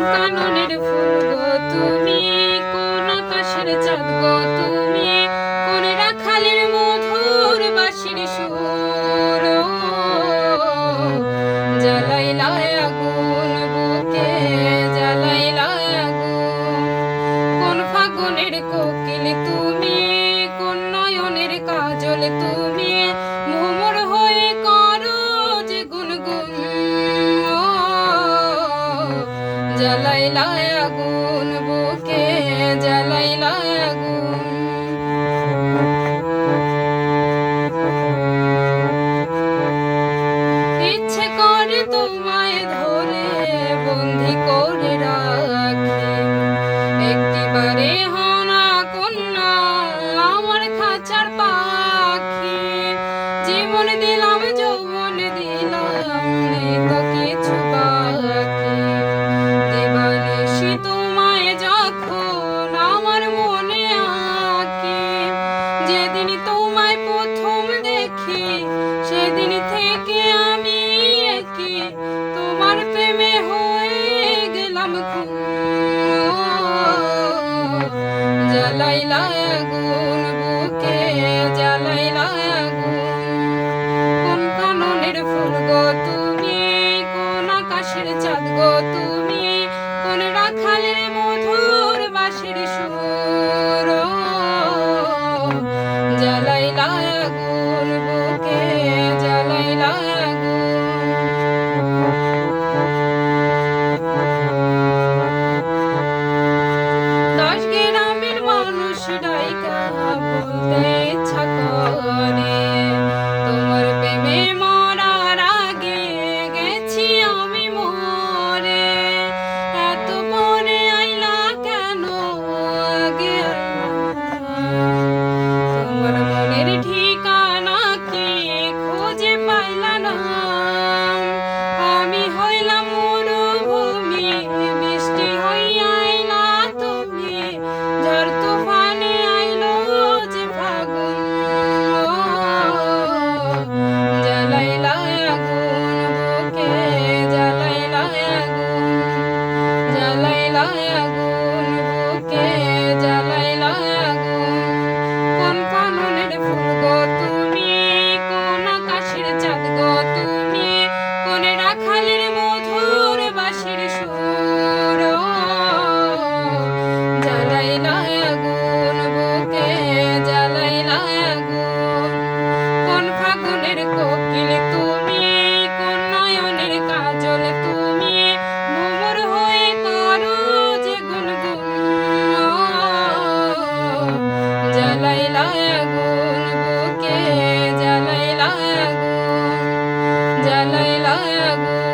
কাননের ফুল গো, তুমি কোন আকাশের চাঁদ গো, তুমি কোন রাখালের মধুর বাঁশির সুর। জ্বালাইলা আগুন বুকে জ্বালাইলা আগুন। কোন ফাগুনের কোকিল, তুমি কোন নয়নের কাজল, তুমি I lay lay lay lay গো তুমি কোন রাখালের মধুর বাঁশির সুর। জ্বালাই লাগুন বুকে, জ্বালাই দশ গ্রামের মানুষ ডাইকা বলতে ইচ্ছা করে। জানাইলা গো